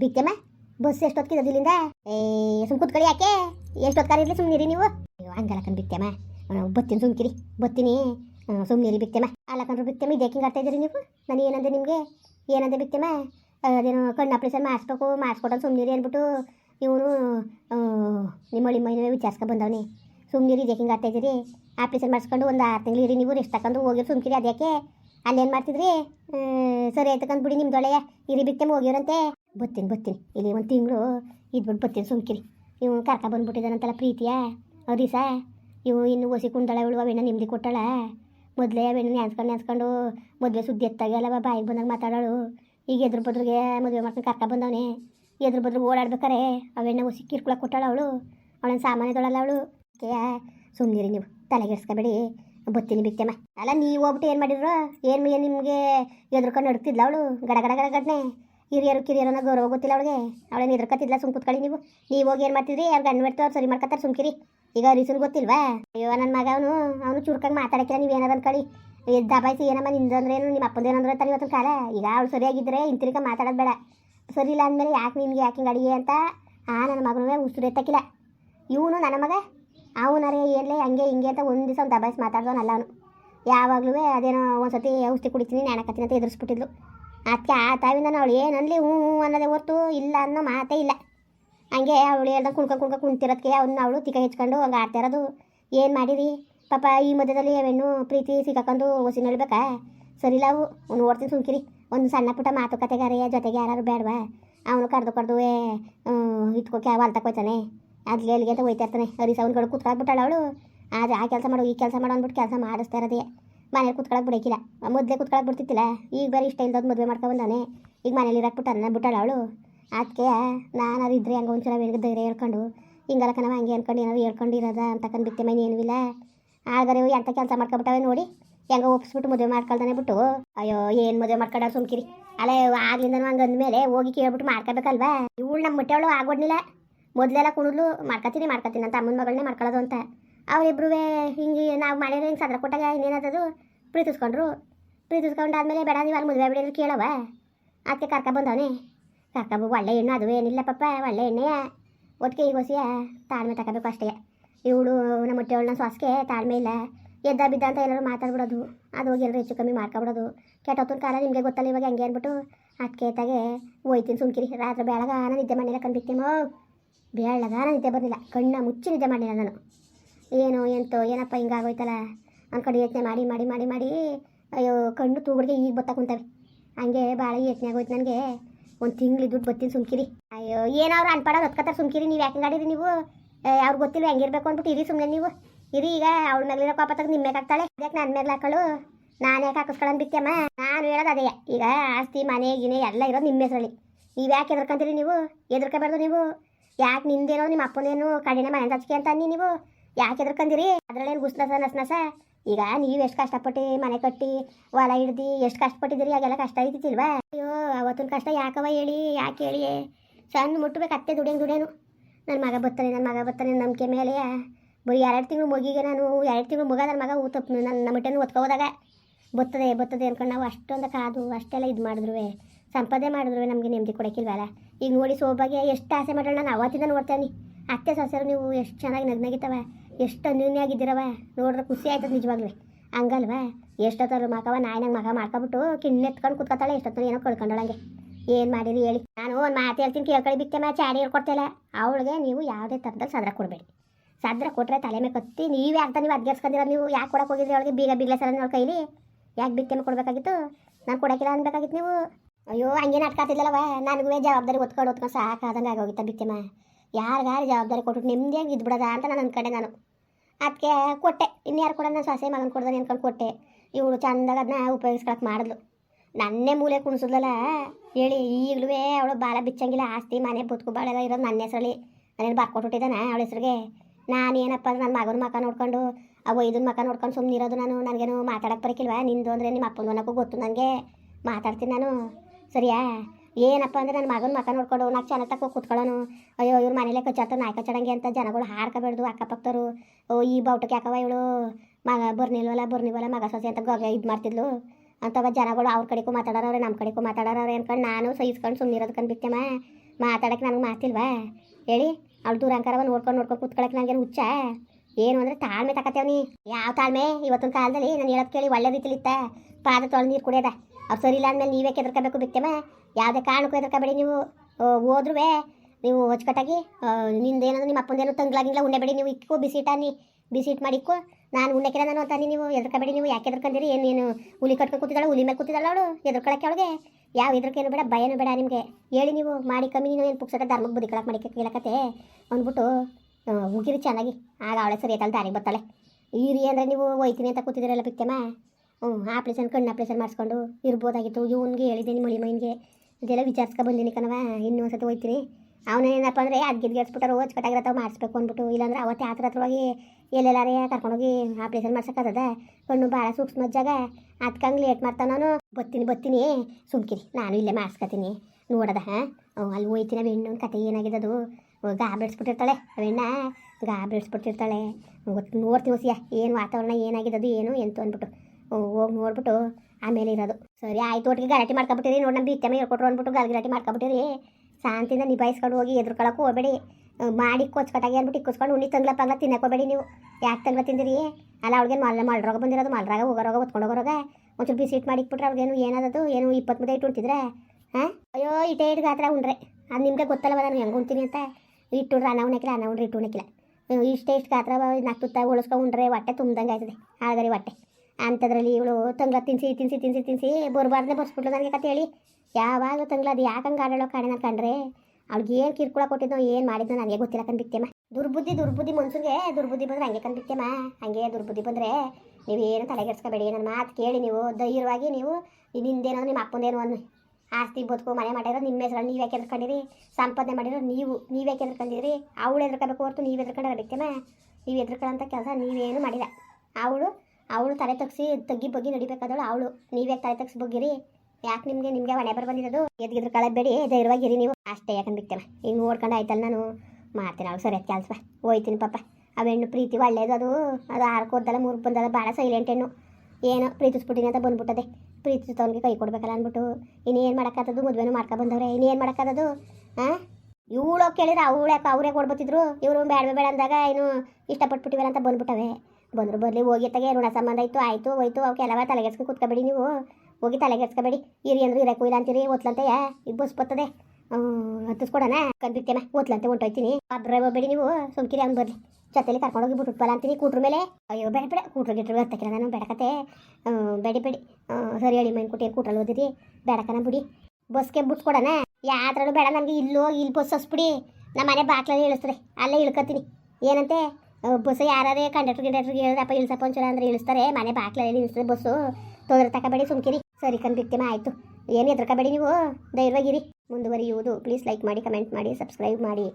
ಬಿಕ್ಕೆಮ್ಮ bus ಎಷ್ಟೊತ್ತಿಗೆ ಇಲ್ಲಿಂದ ಏ, ಸುಮ್ ಕೂತ್ಕೊಳ್ಳಿ ಯಾಕೆ? ಎಷ್ಟೊತ್ಕಾರ ಇರಲಿ ಸುಮ್ಮನಿರಿ ನೀವು. ಅಯ್ಯೋ, ಹಂಗಲ್ಲ ಬಿಕ್ಕೆಮ್ಮ ಬತ್ತೀನಿ ಸುಮ್ಕಿರಿ. ಬತ್ತೀನಿ. ಸುಮ್ಮನಿರಿ ಬಿಕ್ತೆಮ್ಮ ಅಲ್ಲ ಕಣ್ರು ಬಿಕ್ತೆಮ್ಮ ಇದು ಯಾಕೆ ಆಡ್ತಾ ಇದ್ದೀರಿ ನೀವು? ನಾನು ಏನಂದೆ ನಿಮಗೆ? ಏನಂದೆ ಬಿಕ್ತೆಮ್ಮ ಅದೇನೋ ಕಣ್ಣು ಆಪ್ರೇಷನ್ ಮಾಡಿಸ್ಬೇಕು ಮಾಡಿಸ್ಕೊಡೋದು ಸುಮ್ಮನಿರಿ ಅಂದ್ಬಿಟ್ಟು ಇವನು ನಿಮ್ಮ ಮೈನ ವಿಚಾರಿಸ್ಕೊಂಡು ಬಂದವನಿ. ಸುಮ್ಮನಿರಿ ಇದು ಯಾಕೆ ಆಡ್ತಾ ಇದ್ದೀರಿ? ಆಪ್ರೇಷನ್ ಮಾಡಿಸ್ಕೊಂಡು ಒಂದು ಆರು ತಿಂಗಳು ಇರಿ ನೀವು ರೆಸ್ಟ್ ತಗೊಂಡು ಹೋಗಿರಿ ಸುಮ್ಕಿರಿ, ಅದ್ಯಾಕೆ? ಅಲ್ಲೇನು ಮಾಡ್ತಿದ್ರಿ? ಸರಿ ಆಯ್ತಕ್ಕಂತ ಬಿಡಿ ನಿಮ್ದೊಳೆಯ ಇರಿ ಬಿಕ್ತೆಮ್ಮ ಹೋಗಿರಂತೆ ಬತ್ತೀನಿ ಬತ್ತೀನಿ. ಇಲ್ಲಿ ಒಂದು ತಿಂಗಳು ಇದ್ಬಿಟ್ಟು ಬತ್ತೀನಿ, ಸುಮ್ಕಿರಿ. ಇವು ಕರ್ಕ ಬಂದ್ಬಿಟ್ಟಿದ್ದಾನಂತಲ್ಲ ಪ್ರೀತಿಯ? ಹೌದಿಸ ಇವು ಇನ್ನು ಒಸಿ ಕುಂದಳ ಇವಳು ಅವೆಣ್ಣ ನಿಮ್ದಿ ಕೊಟ್ಟಳ? ಮೊದಲೇ ಅವೆಣ್ಣ ನೆನ್ಸ್ಕೊಂಡು ನೆನ್ಸ್ಕೊಂಡು ಮದುವೆ ಸುದ್ದಿ ಎತ್ತಾಗಲ್ಲವ ಬಾಯಿಗೆ ಬಂದಾಗ ಮಾತಾಡೋಳು. ಈಗ ಎದ್ರ ಬದ್ರಿಗೆ ಮದುವೆ ಮಾಡ್ಕೊಂಡು ಕರ್ಕ ಬಂದವನೇ. ಎದ್ರ ಬದ್ರ ಓಡಾಡ್ಬೇಕಾರೆ ಅವೆಣ್ಣ ಒಸಿ ಕಿರ್ಕುಳ ಕೊಟ್ಟಾಳ ಅವಳು. ಅವಳನ್ನ ಸಾಮಾನ್ಯದೊಳಲ್ಲ ಅವಳು. ಕೇ ಸುಮ್ಮನಿರಿ ನೀವು, ತಲೆಗೆಡ್ಸ್ಕೊಬೇಡಿ. ಬತ್ತೀನಿ ಬಿಕ್ತೆಮ್ಮ ಅಲ್ಲ, ನೀವು ಹೋಗ್ಬಿಟ್ಟು ಏನು ಮಾಡಿದ್ರು? ಏನು ನಿಮಗೆ ಎದುರ್ಕೊಂಡು ನಡ್ತಿದ್ಲ ಅವಳು? ಗಡ ಗಡ ಗಡ, ಗಡ್ನೆ. ಹಿರಿಯರು ಕಿರಿಯರು ಅನ್ನೋ ಗೌರವ ಗೊತ್ತಿಲ್ಲ ಅವಳಿಗೆ. ಅವಳೇನು ಎದ್ರಕತ್ತಿದ್ಲ ಸುಮ್ ಕುತ್ಕೊಳ್ಳಿ ನೀವು. ನೀವು ಹೋಗಿ ಏನು ಮಾಡ್ತಿದ್ರಿ? ಅವ್ರು ಗಂಡು ಬಿಡ್ತು ಅವ್ರು ಸರಿ ಮಾಡ್ಕೊತಾರೆ ಸುಮ್ಕಿರಿ. ಈಗ ರೀಸನ್ ಗೊತ್ತಿಲ್ವಾ? ಅಯ್ಯೋ ನನ್ನ ಮಗ ಅವನು ಅವನು ಚುರುಕಾಗಿ ಮಾತಾಡಕ್ಕಿಲ್ಲ, ನೀವು ಏನಾರ ಅನ್ಕೊಳ್ಳಿ ದಬಾಯಿಸಿ, ಏನಮ್ಮ ನಿಂದಂದ್ರೆ ಏನು? ನಿಮ್ಮ ಅಪ್ಪಂದು ಏನಂದ್ರೆ ತಾನೆ ಇವತ್ತಿನ ಕಾಲ? ಈಗ ಅವಳು ಸರಿಯಾಗಿದ್ದರೆ ಇಂತಿರಿಕ ಮಾತಾಡೋದು ಬೇಡ. ಸರಿ ಇಲ್ಲ ಅಂದಮೇಲೆ ಯಾಕೆ ನಿಮ್ಗೆ ಯಾಕೆ ಹಿಂಗೆ ಅಡಿಗೆ ಅಂತ? ಆ, ನನ್ನ ಮಗನೂ ಉಸಿರು ಎತ್ತಕ್ಕಿಲ್ಲ ಇವನು ನನ್ನ ಮಗ? ಅವನರೇ ಏನ್ಲೇ ಹಂಗೆ ಹಿಂಗೆ ಅಂತ ಒಂದು ದಿವಸ ಒಂದು ದಬಾಯಿಸಿ ಮಾತಾಡ್ದವನಲ್ಲ ಅವನು. ಯಾವಾಗಲೂ ಅದೇನೋ ಒಂದ್ಸತಿ ಔಷಧಿ ಕುಡಿತೀನಿ ನೆನಕತ್ತೀನಿ ಅಂತ ಎದುರಿಸ್ಬಿಟ್ಟಿದ್ಲು. ಅದಕ್ಕೆ ಆ ತಾವಿಂದ ಅವಳು ಏನನ್ಲಿ ಹ್ಞೂ ಹ್ಞೂ ಅನ್ನೋದೇ ಹೊರ್ತು ಇಲ್ಲ ಅನ್ನೋ ಮಾತೇ ಇಲ್ಲ. ಹಂಗೆ ಅವಳು ಹೇಳ್ದಂಗೆ ಕುಣ್ಕ ಕುಣ್ಕ ಕುಣ್ತಿರೋದಕ್ಕೆ ಅವನ್ನ ಅವಳು ತಿಕ್ಕ ಹೆಚ್ಕೊಂಡು ಹಂಗೆ ಆಡ್ತಾ ಇರೋದು. ಏನು ಮಾಡಿರಿ ಪಾಪ ಈ ಮಧ್ಯದಲ್ಲಿ ಅವೇನು ಪ್ರೀತಿ ಸಿಕ್ಕಾಕೊಂಡು ಹೊಸಿ ಹೇಳ್ಬೇಕಾ ಸರಿ ಇಲ್ಲ ಅವು ಅವ್ನು ಓಡ್ತೀನಿ ಸುಮ್ಕಿರಿ. ಒಂದು ಸಣ್ಣ ಪುಟ್ಟ ಮಾತುಕತೆಗಾರ, ಜೊತೆಗೆ ಯಾರು ಬೇಡವಾ? ಅವನು ಕರೆದು ಕರೆದುವೆ ಇಟ್ಕೋಕೆ ವಾಲ್ ಎಲ್ಲಿಗೆ ಅಲ್ಲಿಗೆ ಅಂತ ಹೋಯ್ತಾ ಇರ್ತಾನೆ. ಸೌನ್ ಅವ್ನ ಕಡೆ ಕುತ್ಕೊಳ್ಬಿಟ್ಟಾಳ ಅವಳು. ಆದರೆ ಆ ಕೆಲಸ ಮಾಡು, ಈ ಕೆಲಸ ಮಾಡು ಅಂದ್ಬಿಟ್ಟು ಕೆಲಸ ಮಾಡಿಸ್ತಾ ಇರೋದೇ. ಮನೇಲಿ ಕುತ್ಕೊಳಕ್ಕೆ ಬಿಡೋಕ್ಕಿಲ್ಲ ಮೊದಲೇ ಕುತ್ಕೊಳಕ್ಕೆ ಬಿಡ್ತಿತ್ತಿಲ್ಲ ಈಗ ಬೇರೆ ಇಷ್ಟ ಇಲ್ದೋದು ಮದುವೆ ಮಾಡ್ಕೊಬಂದಾನೆ ಈಗ ಮನೇಲಿ ಇರಕ್ಕೆ ಬಿಟ್ಟಾನ ಬಿಟ್ಟಾಳ ಅವಳು. ಅದಕ್ಕೆ ನಾನು ಅದು ಇದ್ರೆ ಹಂಗೆ ಒಂಚೂರ ವೇಣಿಗೆ ಧೈರ್ಯ ಹೇಳ್ಕೊಂಡು, ಹಿಂಗಲ್ಲ ಕಣವ ಹಂಗೆ ಅನ್ಕೊಂಡು ಏನಾದ್ರು ಹೇಳ್ಕೊಂಡಿರೋದ ಅಂತಕ್ಕಂದು ಬಿತ್ತೆ ಮನೆ ಏನೂ ಇಲ್ಲ. ಆದರೆ ಎಂಥ ಕೆಲಸ ಮಾಡ್ಕೊಬಿಟ್ಟವೆ ನೋಡಿ. ಹೆಂಗ ಒಪ್ಸ್ಬಿಟ್ಟು ಮದುವೆ ಮಾಡ್ಕೊಳ್ತಾನೆ ಬಿಟ್ಟು. ಅಯ್ಯೋ, ಏನು ಮದುವೆ ಮಾಡ್ಕೊಂಡ ಸುಮ್ಕಿರಿ. ಅಲ್ಲೇ ಆಗ್ಲಿಂದನೂ ಹಂಗೆ ಅಂದಮೇಲೆ ಹೋಗಿ ಕೇಳ್ಬಿಟ್ಟು ಮಾಡ್ಕೋಬೇಕಲ್ವಾ? ಇವಳು ನಮ್ಮ ಮುಟ್ಟೆವಳು ಆಗೋಡ್ನಿಲ್ಲ. ಮೊದಲೆಲ್ಲ ಕುಣಿದ್ಲು ಮಾಡ್ಕೊತೀನಿ ಮಾಡ್ಕೊತೀನಿ ಅಂತ ಅಮ್ಮನ ಮಗಳನ್ನೇ ಮಾಡ್ಕೊಳ್ಳೋದು ಅಂತ. ಅವರಿಬ್ರು ಹಿಂಗೆ ನಾವು ಮಾಡಿದ್ರೆ ಹಿಂಗೆ ಸದ್ರ ಕೊಟ್ಟಾಗ ಇನ್ನೇನದು ಪ್ರೀತಿಸ್ಕೊಂಡ್ರು ಪ್ರೀತಿಸ್ಕೊಂಡಾದ್ಮೇಲೆ ಬೇಡ, ನೀವು ಅಲ್ಲಿ ಮದುವೆ ಬಿಡಿದ್ರು ಕೇಳವ ಅದಕ್ಕೆ ಕರ್ಕ ಬಂದವನೇ. ಕರ್ಕ ಒಳ್ಳೆ ಹೆಣ್ಣು ಅದು ಏನಿಲ್ಲ ಪಪ್ಪ ಒಳ್ಳೆ ಎಣ್ಣೆಯ ಒಟ್ಟಿಗೆ ಈಗ ಹೊಸಿಯ ತಾಳ್ಮೆ ತಗೋಬೇಕು ಅಷ್ಟೇ. ಇವಳು ನಮ್ಮ ಮುಟ್ಟೆವಳನ್ನ ಸ್ವಾಸ್ಗೆ ತಾಳ್ಮೆ ಇಲ್ಲ. ಎದ್ದ ಬಿದ್ದ ಅಂತ ಎಲ್ಲರೂ ಮಾತಾಡ್ಬಿಡೋದು. ಅದು ಹೋಗಿ ಎಲ್ಲರೂ ಹೆಚ್ಚು ಕಮ್ಮಿ ಮಾಡ್ಕೊಬಿಡೋದು. ಕೆಟ್ಟೊತ್ತಿನ ಕಾಲ ನಿಮಗೆ ಗೊತ್ತಲ್ಲ ಇವಾಗ ಹೆಂಗೆ ಅಂದ್ಬಿಟ್ಟು ಅದಕ್ಕೆ ತಾಗೆ ಹೋಯ್ತೀನಿ ಸುಮ್ಕಿರಿ. ರಾತ್ರಿ ಬೆಳಗಾನ ನಿದ್ದೆ ಮನೆಯಲ್ಲ ಕಂಡ್ಬಿಡ್ತೀಮೋ ಬೆಳಗಾನ ನಿದ್ದೆ ಬರಲಿಲ್ಲ. ಕಣ್ಣ ಮುಚ್ಚಿ ನಿದ್ದೆ ಮಾಡಿಲ್ಲ ನಾನು. ಏನೋ, ಎಂತೋ, ಏನಪ್ಪ ಹಿಂಗಾಗೋಯ್ತಲ್ಲ? ಅಂದ್ಕೊಂಡು ಯೋಚನೆ ಮಾಡಿ ಮಾಡಿ ಮಾಡಿ ಮಾಡಿ, ಅಯ್ಯೋ, ಕಣ್ಣು ತೂಗುಡ್ಗೆ ಈಗ ಬತ್ತ ಕುಂತವೆ. ಹಂಗೆ ಭಾಳ ಯೋಚನೆ ಆಗೋಯ್ತು ನನಗೆ. ಒಂದು ತಿಂಗಳು ದುಡ್ಡು ಬತ್ತೀನಿ ಸುಮ್ಕಿರಿ. ಅಯ್ಯೋ ಏನವ್ರು ಅನ್ಪಡೋರು ಹೊತ್ಕೊತಾರೆ ಸುಮ್ಕಿರಿ. ನೀವು ಯಾಕೆ ಗಾಡಿರಿ ನೀವು? ಅವ್ರಿಗೆ ಗೊತ್ತಿಲ್ಲ ಹೆಂಗಿರ್ಬೇಕು ಅಂದ್ಬಿಟ್ಟು ಇರಿ ಸುಮ್ಮನೆ ನೀವು. ಇರಿ ಈಗ ಅವ್ಳ ಮೇಲಿರೋ ಪಾಪತ್ತಾಗ ನಿಮ್ಮ ನಿಮ್ಮ ಹಾಕ್ತಾಳೆ. ಅದಕ್ಕೆ ನನ್ನ ಮೇಲೆ ಹಾಕಳು? ನಾನು ಯಾಕೆ ಹಾಕಿಸ್ಕೊಳ್ಳೋದು ಬಿತ್ತಮ್ಮ ನಾನು ಹೇಳೋದು ಅದೇ. ಈಗ ಆಸ್ತಿ, ಮನೆ, ಗಿನೆ ಎಲ್ಲ ಇರೋದು ನಿಮ್ಮ ಹೆಸರಲ್ಲಿ. ನೀವು ಯಾಕೆ ಎದ್ರಕಂತೀರಿ ನೀವು? ಎದ್ರಕೋಬಾರ್ದು ನೀವು. ಯಾಕೆ ನಿಂದೇನೋ ನಿಮ್ಮ ಅಪ್ಪನೇನು ಕಡಿಮೆ ಮನೆ ಹಚ್ಕೆ ಅಂತ ಅನ್ನಿ ನೀವು? ಯಾಕೆ ಎದ್ರಕಂದಿರಿ ಅದ್ರಲ್ಲೇನು ಗುಸ್ನಸ ನಸ್ನಸ ಈಗ ನೀವು ಎಷ್ಟು ಕಷ್ಟಪಟ್ಟು ಮನೆ ಕಟ್ಟಿ, ಹೊಲ ಹಿಡ್ದು, ಎಷ್ಟು ಕಷ್ಟಪಟ್ಟಿದ್ದೀರಿ? ಆಗೆಲ್ಲ ಕಷ್ಟ ಐತಿಲ್ವಾ ಅಯ್ಯೋ, ಅವತ್ತಿನ ಕಷ್ಟ ಯಾಕವ ಹೇಳಿ, ಯಾಕೆ ಹೇಳಿ? ಸಣ್ಣ ಮುಟ್ಟಬೇಕು, ಅತ್ತೆ ದುಡಿಯಂಗೆ ದುಡಿಯೋನು. ನನ್ನ ಮಗ ಬರ್ತಾನೆ ನನ್ನ ಮಗ ಬರ್ತಾನೆ ನಂಬಿಕೆ ಮೇಲೆ. ಬರೀ ಎರಡು ತಿಂಗಳು ಮುಗಿಗೆ ನಾನು, ಎರಡು ತಿಂಗಳು ಮುಗ ನನ್ನ ಮಗ ಊತಪ್ ನನ್ನ ನಮ್ಮ ಮಟ್ಟನ್ನು ಒತ್ಕೋದಾಗ ಬತ್ತದೆ ಬತ್ತದೆ ಅನ್ಕೊಂಡು ನಾವು ಅಷ್ಟೊಂದು ಕಾದು, ಅಷ್ಟೆಲ್ಲ ಇದು ಮಾಡಿದ್ರು ಸಂಪಾದನೆ ಮಾಡಿದ್ರು ನಮಗೆ ನೆಮ್ಮದಿ ಕೊಡೋಕ್ಕಿಲ್ವಲ್ಲ? ಈಗ ನೋಡಿ ಸೋಬಾಗೆ ಎಷ್ಟು ಆಸೆ ಮಾಡೋಣ ನಾನು ಅವತ್ತಿಂದ ನೋಡ್ತೇನೆ. ಅತ್ತೆ, ಸೊಸೆರು ನೀವು ಎಷ್ಟು ಚೆನ್ನಾಗಿ ನಗ್ನಾಗಿತ್ತವ, ಎಷ್ಟು ಅನ್ಯೂನ್ಯಾಗಿದ್ದೀರವ ನೋಡ್ರೆ ಖುಷಿ ಆಯ್ತದ ನಿಜವಾಗ್ಲೂ. ಹಂಗಲ್ವಾ? ಎಷ್ಟೊತ್ತಾರು ಮಗವ ನಾಯಿನಾಗ ಮಗ ಮಾಡ್ಕೊಬಿಟ್ಟು ಕಿಣ್ಣೆತ್ಕೊಂಡು ಕುತ್ಕೊತಾಳೆ ಎಷ್ಟೊತ್ತು ಏನೋ ಕಳ್ಕೊಂಡಳಂಗೆ ಏನು ಮಾಡಿರಿ ಹೇಳಿ. ನಾನು ಒಂದು ಮಾತು ಹೇಳ್ತೀನಿ ಕೇಳ್ಕೊಳ್ಳಿ ಬಿತ್ತೆ ಮಾ ಚಾಡಿ ಹೇಳ್ಕೊಡ್ತಿಲ್ಲ ಅವಳಿಗೆ ನೀವು ಯಾವುದೇ ಥರದಲ್ಲಿ ಸದ್ರ ಕೊಡಬೇಡಿ. ಸದ್ರ ಕೊಟ್ಟರೆ ತಲೆ ಮೇಲೆ ಕತ್ತಿ, ನೀವು ಯಾಕೆ ನೀವು ಅದ್ಗರ್ಸ್ಕೊಂಡಿರೋ ನೀವು ಯಾಕೆ ಕೊಡಕ್ಕೆ ಹೋಗಿದ್ರಿ ಅವಳಿಗೆ? ಬೀಗ, ಬಿಗ್ಲೆ ಸರ ನೋಡಿ ಕೈಲಿ. ಯಾಕೆ ಬಿತ್ತೆ ಕೊಡಬೇಕಾಗಿತ್ತು? ನಾನು ಕೊಡೋಕ್ಕಿಲ್ಲ ಅನ್ಬೇಕಾಗಿತ್ತು ನೀವು. ಅಯ್ಯೋ ಹಂಗೇನು ಅಟ್ಕಾತಿದ್ದಲ್ಲವ ನನಗೂ ಜವಾಬ್ದಾರಿ ಒತ್ಕೊಂಡು ಒತ್ಕೊಂಡು ಸಾಕಾದಂಗೆ ಆಗೋಗಿತ್ತ ಬಿತ್ತೆಮ್ಮ ಯಾರಿಗಾರು ಜವಾಬ್ದಾರಿ ಕೊಟ್ಟು ನೆಮ್ಮದಿಯಾಗಿ ಇದ್ಬಿಡದ ಅಂತ ನಾನು ಅಂದ್ಕೊಂಡೆ ನಾನು. ಅದಕ್ಕೆ ಕೊಟ್ಟೆ. ಇನ್ಯಾರು ಕೂಡ ನಾನು ಸೊಸೆ ಮಗನ ಕೊಡ್ದಾನೆ ಅನ್ಕೊಂಡು ಕೊಟ್ಟೆ. ಇವಳು ಚಂದಾಗ ಅದನ್ನ ಉಪಯೋಗಿಸ್ಕೊಳಕ್ಕೆ ಮಾಡಿದ್ಲು. ನನ್ನೇ ಮೂಲೆ ಕುಣಿಸಿದ್ಲಲ್ಲ ಹೇಳಿ ಈಗಲೂ ಅವಳು ಬಾಲ ಬಿಚ್ಚಂಗಿಲ್ಲ. ಆಸ್ತಿ, ಮನೆ, ಬದುಕು ಬಾಳೆಲ್ಲ ಇರೋದು ನನ್ನ ಹೆಸರಲ್ಲಿ. ನಾನೇನು ಬರ್ಕೊಟ್ಬಿಟ್ಟಿದ್ದಾನೆ ಅವಳ ಹೆಸ್ರಿಗೆ. ನಾನು ಏನಪ್ಪ ಅಂದ್ರೆ ನನ್ನ ಮಗನ ಮಕ ನೋಡ್ಕೊಂಡು, ಆ ಒಯ್ದನ ಮಕ ನೋಡ್ಕೊಂಡು ಸುಮ್ಮನೆ ಇರೋದು ನಾನು. ನನಗೇನು ಮಾತಾಡಕ್ಕೆ ಬರಕಿಲ್ವಾ? ನಿಂದು ಅಂದರೆ ನಿಮ್ಮ ಅಪ್ಪನ ಮನಕ್ಕೂ ಗೊತ್ತು ನನಗೆ ಮಾತಾಡ್ತೀನಿ ನಾನು. ಸರಿಯಾ? ಏನಪ್ಪ ಅಂದ್ರೆ ನನ್ನ ಮಗನ ಮಕ ನೋಡ್ಕೊಂಡು ನಾಲ್ಕು ಚೆನ್ನಾಗಿ ತಗೋ ಕೂತ್ಕೊಳ್ಳೋನು. ಅಯ್ಯೋ, ಇವ್ರ ಮನೇಲೆ ಕಚ್ಚಾತ ನಾಯಿ ಕಚ್ಚಾಡಂಗೆ ಅಂತ ಜನಗಳು ಹಾಡ್ಕೋಬೇಡ್ದು ಅಕ್ಕಪಕ್ಕದವರು. ಓ, ಈ ಬೌಟಕ್ಕೆ ಯಾಕವ ಇವಳು? ಮಗ ಬರ್ನಿಲ್ವಲ್ಲ ಬರ್ನಿವಲ್ಲ ಮಗ ಸೊಸೆ ಅಂತ ಗೊಗ ಇದು ಮಾಡ್ತಿದ್ಲು. ಅಂತವ ಜನಗಳು ಅವ್ರ ಕಡೆಗೂ ಮಾತಾಡೋರವ್ರೆ ನಮ್ಮ ಕಡೆಗೂ ಮಾತಾಡೋರವ್ರೆ ಅನ್ಕೊಂಡು ನಾನು ಸಹಿಸ್ಕೊಂಡು ಸುಮ್ಮನಿರೋದು ಕಂಡ್ಬಿಟ್ಟೆಮ್ಮ ಮಾತಾಡಕ್ಕೆ ನನಗೆ ಮಾತಿಲ್ವಾ? ಹೇಳಿ, ಅವ್ಳು ದೂರಂಕರವ ನೋಡ್ಕೊಂಡು ನೋಡ್ಕೊಂಡು ಕೂತ್ಕೊಳಕ್ಕೆ ನನಗೇನು ಹುಚ್ಚ? ಏನು ಅಂದರೆ ತಾಳ್ಮೆ ತಕತ್ತೇವ್ನಿ ಯಾವ ತಾಳ್ಮೆ? ಇವತ್ತಿನ ಕಾಲದಲ್ಲಿ ನಾನು ಹೇಳೋದು ಕೇಳಿ ಒಳ್ಳೆ ರೀತಿಲಿ ಇತ್ತ ಪಾದ ತೊಳೆದು ನೀರು ಕುಡಿಯೋದ. ಅವ್ರು ಸರಿ ಇಲ್ಲ ಅಂದಮೇಲೆ ನೀವೇ ಕೆದರ್ಕೋಬೇಕು ಬಿತ್ತಮ್ಮ ಯಾವುದೇ ಕಾರಣಕ್ಕೂ ಎದರ್ಕೋಬೇಡಿ ನೀವು. ಹೋದ್ರೂ ನೀವು ಹೊಚ್ಕಟ್ಟಾಗಿ ನಿಂದೇನಂದ್ರೆ ನಿಮ್ಮ ಅಪ್ಪಂದೇನು ತಂಗ್ಲಾಗಿಲ್ಲ ಉಣ್ಣೆಬೇಡಿ ನೀವು ಇಕ್ಕೋ ಬಿಸಿಟ ನೀ ಬಿಸಿಟ್ ಮಾಡಿ ಇಕ್ಕೋ. ನಾನು ಉಣ್ಣೆ ನಾನು ಅಂತಾನೆ ನೀವು ಎದ್ರಕಬೇಡಿ ನೀವು ಯಾಕೆ ಎದ್ರಕಂದಿರಿ ಏನೇನು ಹುಲಿ ಕಟ್ಕೊಂಡು ಕೂತಿದ್ದಾಳೆ, ಹುಲಿ ಮೇಲೆ ಕೂತಿದ್ದಾಳೆ ಅವಳು? ಎದ್ರಕೊಳಕ್ಕೆ ಅವಳಿಗೆ? ಯಾವ ಎದ್ರಕೇನು ಬೇಡ, ಭಯನೂ ಬೇಡ ನಿಮಗೆ. ಹೇಳಿ ನೀವು, ಮಾಡಿ ಕಮ್ಮಿ ನೀವು ಏನು ಪುಕ್ಸಟ ಧರ್ಮಕ್ಕೆ ಬುದ್ಧಿ ಕಳಕ್ಕೆ ಮಾಡಿ ಕೇಳಕತ್ತೆ? ಅಂದ್ಬಿಟ್ಟು ಉಗಿರಿ ಚೆನ್ನಾಗಿ. ಆಗ ಅವಳೆ ಸರಿ ಆಯ್ತಲ್ಲ, ದಾರಿಗೆ ಬರ್ತಾಳೆ. ಈರಿ ಅಂದರೆ ನೀವು ಹೋಯ್ತೀನಿ ಅಂತ ಕೂತಿದ್ದೀರಲ್ಲ ಬಿತ್ತಮ್ಮ ಹ್ಞೂ ಆಪ್ರೇಷನ್ ಕಣ್ಣು ಆಪ್ರೇಷನ್ ಮಾಡಿಸ್ಕೊಂಡು ಇರ್ಬೋದಾಗಿತ್ತು. ಇವನ್ಗೆ ಹೇಳಿದ್ದೀನಿ ಮಳಿ ಮೈನ್ಗೆ ಇದೆಲ್ಲ ವಿಚಾರಿಸ್ಕೊ ಬಂದಿನಿ ಕಣವ ಇನ್ನೂ ಒಂದ್ಸತಿ ಹೋಯ್ತೀನಿ ಅವನೇನಪ್ಪ ಅಂದರೆ ಅದು ಗೆದ್ಗೆಡ್ಸ್ಬಿಟ್ಟಾರೆ ಓಚ್ ಕಟ್ಟಾಗಿರತ್ತವ ಮಾಡಿಸ್ಬೇಕು ಅಂದ್ಬಿಟ್ಟು. ಇಲ್ಲಾಂದ್ರೆ ಅವತ್ತೇ ಆ ಥರ ಹತ್ರವಾಗಿ ಎಲ್ಲೆಲ್ಲಾರೇ ಕರ್ಕೊಂಡೋಗಿ ಆಪ್ರೇಷನ್ ಮಾಡ್ಸೋಕ್ಕದ ಕಣ್ಣು ಭಾಳ ಸೂಕ್ಷ್ಮ ಜಾಗ. ಅದಕ್ಕಂಗೆ ಲೇಟ್ ಮಾಡ್ತಾ ನಾನು, ಬತ್ತೀನಿ ಬತ್ತೀನಿ ಸುಮ್ಕಿರಿ. ನಾನು ಇಲ್ಲೇ ಮಾಡಿಸ್ಕೊತೀನಿ. ನೋಡದ, ಹಾಂ? ಅಲ್ಲಿ ಹೋಯ್ತೀನಿ ಹೆಣ್ಣು, ಕತೆ ಏನಾಗಿದೆ ಅದು ಗಾ ಬಿಡಿಸ್ಬಿಟ್ಟಿರ್ತಾಳೆ ಅವೆಣ್ಣ ಗಾ ಬಿಡಿಸ್ಬಿಟ್ಟಿರ್ತಾಳೆ. ಗೊತ್ತು, ನೋಡ್ತೀವಿ ಸಿಯ, ಏನು ವಾತಾವರಣ ಏನಾಗಿದೆ ಅದು ಏನು ಎಂತು ಅಂದ್ಬಿಟ್ಟು. ಹೋಗಿ ನೋಡ್ಬಿಟ್ಟು ಆಮೇಲೆ ಇರೋದು. ಸರಿ, ಆಯ್ತು ಒಟ್ಟಿಗೆ ಗಲಾಟೆ ಮಾಡ್ಕೊಬಿಟ್ಟಿರಿ. ನೋಡಿ ನಮ್ಮ ಬಿತ್ತಮ್ಮ ಹೇಳ್ಕೊಟ್ರು ಅಂದ್ಬಿಟ್ಟು ಗಲ್ ಗಲಾಟೆ ಮಾಡ್ಕೊಬಿಟ್ಟಿರಿ. ಶಾಂತಿಯಿಂದ ನಿಭಾಯಿಸ್ಕೊಂಡು ಹೋಗಿ ಎದ್ರುಕೊಳಕ್ಕೂ ಹೋಗಬೇಡಿ. ಮಾಡಿ ಕೊಚ್ಕಟ್ಟಾಗಿ ಅಂದ್ಬಿಟ್ಟು ಇಕ್ಕಿಸ್ಕೊಂಡು ಉಣ್ಣಿ ತಂಗ್ಲ ಪಂಗ್ಲ ತಿನ್ನಕ್ಕೆ ಹೋಗಬೇಡಿ ನೀವು. ಯಾಕೆ ತಂಗ್ಲ ತಿಂದಿರಿ? ಅಲ್ಲ, ಅವ್ಳಿಗೆ ಮಲ್ ಮಲ್ರಾಗ ಬಂದಿರೋದು. ಮಲ್ರಾಗ ಹೋಗೋರಾಗ ಹೊತ್ಕೊಂಡು ಹೋಗೋರಾಗ ಒಂಚೂರು ಬಿಸಿ ಇಟ್ಟು ಮಾಡಿ ಇಟ್ಬಿಟ್ರೆ ಅವ್ರಿಗೇನು ಏನದದು ಏನು ಇಪ್ಪತ್ತು ಮುದ್ದೆ ಇಟ್ಟು ಉಣ್ತಿದ್ರೆ? ಹಾಂ? ಅಯ್ಯೋ, ಇಟೇ ಇಟ್ಟು ಗಾತ್ರ ಉಂಡ್ರೆ ಅದು ನಿಮಗೆ ಗೊತ್ತಲ್ಲ ನಾನು ಹೆಂಗೆ ಉಣ್ತೀನಿ ಅಂತ. ಇಟ್ಟು ಅನ್ನ ಉಣಕ್ಕಿಲ್ಲ ಅನ್ನ ಉಂಡ್ರೆ ಇಟ್ಟು ಉಣಕ್ಕಿಲ್ಲ ಇಷ್ಟೇ ಇಷ್ಟು ಗಾತ್ರ ನಾಲ್ಕು ತುತ್ತಾಗಿ ಉಳಿಸ್ಕೊಂಡು ಉಂಡ್ರೆ ಹೊಟ್ಟೆ ತುಂಬ್ದಂಗೆ ಆಯ್ತದೆ. ಹಾಗಾದ್ರೆ ಹೊಟ್ಟೆ. ಅಂಥದ್ರಲ್ಲಿ ಇವಳು ತಂಗ್ಲ ತಿನ್ಸಿ ತಿನ್ಸಿ ತಿನ್ಸಿ ತಿನ್ಸಿ ಬರಬಾರ್ದೆ ಬರ್ಸ್ಬಿಟ್ಲು ನನಗೆ ಕತೆ ಹೇಳಿ. ಯಾವಾಗಲೂ ತಂಗ್ಲ ಅದು ಯಾಕೆ ಹಂಗೆ ಆಡೋಳು ಕಾಣೆ ನಾನು ಕಂಡ್ರೆ ಅವ್ಳಿಗೆ ಏನು ಕಿರ್ಕುಳ ಕೊಟ್ಟಿದ್ನೋ, ಏನು ಮಾಡಿದ್ನೋ ನನಗೆ ಗೊತ್ತಿಲ್ಲ ಕಂಡ್ಬಿಟ್ಟೆಮ್ಮ ದುರ್ಬುದ್ಧಿ ದುರ್ಬುದ್ಧಿ ಮನ್ಸುಗೆ ದುರ್ಬುದ್ಧಿ ಬಂದ್ರೆ ಹಂಗೆ ಕಂಡ್ಬಿಟ್ಟೆಮ್ಮ ಹಂಗೆ ದುರ್ಬುದ್ಧಿ ಬಂದರೆ ನೀವೇನು ತಲೆಗೆಡ್ಸ್ಕೊಬೇಡಿ ನನ್ನ ಮಾತು ಕೇಳಿ ನೀವು. ಧೈರ್ಯವಾಗಿ ನೀವು ನಿಂದೇನೋ ನಿಮ್ಮ ಅಪ್ಪಂದೇನೋ ಅನ್ನು ಆಸ್ತಿ ಬದುಕು, ಮನೆ ಮಾಡಿರೋ, ನಿಮ್ಮ ಹೆಸರು ನೀವು ಯಾಕೆ ಎದ್ಕೊಂಡಿರಿ ಸಂಪಾದನೆ ಮಾಡಿರೋ ನೀವು ನೀವು ಯಾಕೆ ಎದ್ಕೊಂಡಿರಿ ಅವಳು ಎದ್ರಕೋಬೇಕು ಹೊರತು ನೀವು ಎದ್ರಕೊಂಡ್ರೆ ಬಿಟ್ಟೆಮ್ಮ ನೀವು ಎದ್ರಕೊಳ್ಳೋಂಥ ಕೆಲಸ ನೀವೇನು ಮಾಡಿಲ್ಲ. ಅವಳು ಅವಳು ತಲೆ ತಗ್ಸಿ ತಗ್ಗಿ ಬಗ್ಗಿ ನಡಿಬೇಕಾದಳು ಅವಳು. ನೀವೇ ತಲೆ ತಗ್ಸಿ ಬಗ್ಗಿರಿ ಯಾಕೆ ನಿಮಗೆ ನಿಮಗೆ ಹೊಣೆ ಬರ್ ಬಂದಿರೋದು? ಎದ್ಗಿದ್ರು ಕಳಬೇಡಿ ಧೈರ್ಯವಾಗಿರಿ ನೀವು. ಅಷ್ಟೇ ಯಾಕಂದ್ ಈಗ ನೋಡ್ಕೊಂಡು ಆಯ್ತಲ್ಲ ನಾನು. ಮಾಡ್ತೀನಿ ಅವಳು ಸರಿಯಾದ ಕೆಲಸ ಹೋಯ್ತೀನಿ ಪಾಪ. ಆ ಹೆಣ್ಣು ಪ್ರೀತಿ ಒಳ್ಳೇದು ಅದು. ಅದು ಆರ್ಕೋದಲ್ಲ ಮೂರು ಬಂದಲ್ಲ ಭಾಳ ಸೈಲೆಂಟ್ ಹೆಣ್ಣು. ಏನು ಪ್ರೀತಿಸ್ಬಿಟ್ಟಿನಿ ಅಂತ ಬಂದ್ಬಿಟ್ಟದೆ. ಪ್ರೀತಿಸ್ತವನಿಗೆ ಕೈ ಕೊಡ್ಬೇಕಲ್ಲ ಅಂದ್ಬಿಟ್ಟು. ಇನ್ನೇನು ಮಾಡೋಕ್ಕಾಗದು ಮದುವೆನೂ ಮಾಡ್ಕೊಬಂದವ್ರೆ ಇನ್ನೇನು ಮಾಡೋಕ್ಕಾಗದು ಹಾಂ ಇವಳು ಕೇಳಿದ್ರೆ ಅವಳು ಯಾಕೆ ಅವರೇ ಕೊಡ್ಬೋತಿದ್ರು ಇವರು ಬೇಡ ಬೇಡ ಅಂದಾಗ ಏನು ಇಷ್ಟಪಟ್ಬಿಟ್ಟಿವಲ್ಲ ಅಂತ ಬಂದ್ಬಿಟ್ಟವೆ. ಬಂದರು, ಬರಲಿ, ಹೋಗಿ, ತಗೆ ಋಣ ಸಂಬಂಧ ಇತ್ತು, ಆಯಿತು, ಹೋಯ್ತು ಅವಕ್ಕೆ ಎಲ್ಲವ ತಲೆಗೆಡ್ಸ್ಕೊಂಡು ಕೂತ್ಕೊಬೇಡಿ ನೀವು. ಹೋಗಿ ತಲೆಗೆಡ್ಸ್ಕೊಬೇಡಿ. ಇರಿ ಅಂದ್ರು, ಇರಕ್ಕೂ ಇಲ್ಲ ಅಂತೀರಿ ಓದ್ಲಂತೆಯ ಈಗ ಬಸ್ ಬರ್ತದೆ ಹತ್ತಿಸ್ಕೊಡೋಣ. ಕಂದ್ಬಿಡ್ತೇನೆ ಓದ್ಲಂತೆ, ಹೊಂಟೋಯ್ತೀನಿ. ಅಬ್ರೆ ಹೋಗ್ಬೇಡಿ ನೀವು, ಸುಮ್ಕಿರಿ ಅವ್ನು ಬರಲಿ. ಜೊತೆಲಿ ಕರ್ಕೊಂಡೋಗಿ ಬಿಟ್ಬಿಟ್ಬಲ್ಲ ಅಂತೀನಿ, ಕೂಟ್ರ ಮೇಲೆ. ಅಯ್ಯೋ, ಬೇಡ ಬೇಡ, ಕೂಟ್ರು ಗಿಟ್ರು ಬರ್ತಕ್ಕಿಲ್ಲ ನಾನು ಬೇಡಕತೆ ಬೇಡಿ ಬೇಡಿ. ಸರಿ ಹೇಳಿ ಮೈನ್ ಕೊಟ್ಟಿ ಕೂಟ್ರಲ್ಲಿ ಓದಿರಿ. ಬೇಡಕನ ಬಿಡಿ. ಬಸ್ಗೆ ಬಿಟ್ಕೊಡೋಣ. ಯಾವ್ದ್ರಲ್ಲೂ ಬೇಡ, ನನಗೆ ಇಲ್ಲೋ, ಇಲ್ಲಿ ಬಸ್ ಹಸ್ಬಿಡಿ. ನಮ್ಮ ಮನೆ ಬಾಕ್ಲಲ್ಲಿ ಇಳಿಸ್ತಾರೆ ಅಲ್ಲೇ ಇಳ್ಕೊತೀನಿ ಏನಂತೆ? ಬಸ್ ಯಾರೇ ಕಂಡಕ್ಟರ್ ಗಿಂಡಕ್ಟರ್ಗೆ ಹೇಳಿದ್ರಪ್ಪ ಇಳಿಸಪ್ಪ ಒಂಚೂರ ಅಂದ್ರೆ ಇಳಿಸ್ತಾರೆ, ಮನೆ ಬಾಕ್ಲಲ್ಲಿ ಇಳಿಸ್ತದೆ ಬಸ್ಸು, ತೊಂದರೆ ತಗೋಬೇಡಿ, ಸುಮ್ಕಿರಿ. ಸರಿ ಕಂದ್ಬಿಡ್ತೇನೆ ಆಯಿತು. ಏನು ಎದ್ರಕಬೇಡಿ ನೀವು? ಧೈರ್ಯವಾಗಿರಿ. ಮುಂದುವರಿಯುವುದು. ಪ್ಲೀಸ್ ಲೈಕ್ ಮಾಡಿ ಕಮೆಂಟ್ ಮಾಡಿ ಸಬ್ಸ್ಕ್ರೈಬ್ ಮಾಡಿ.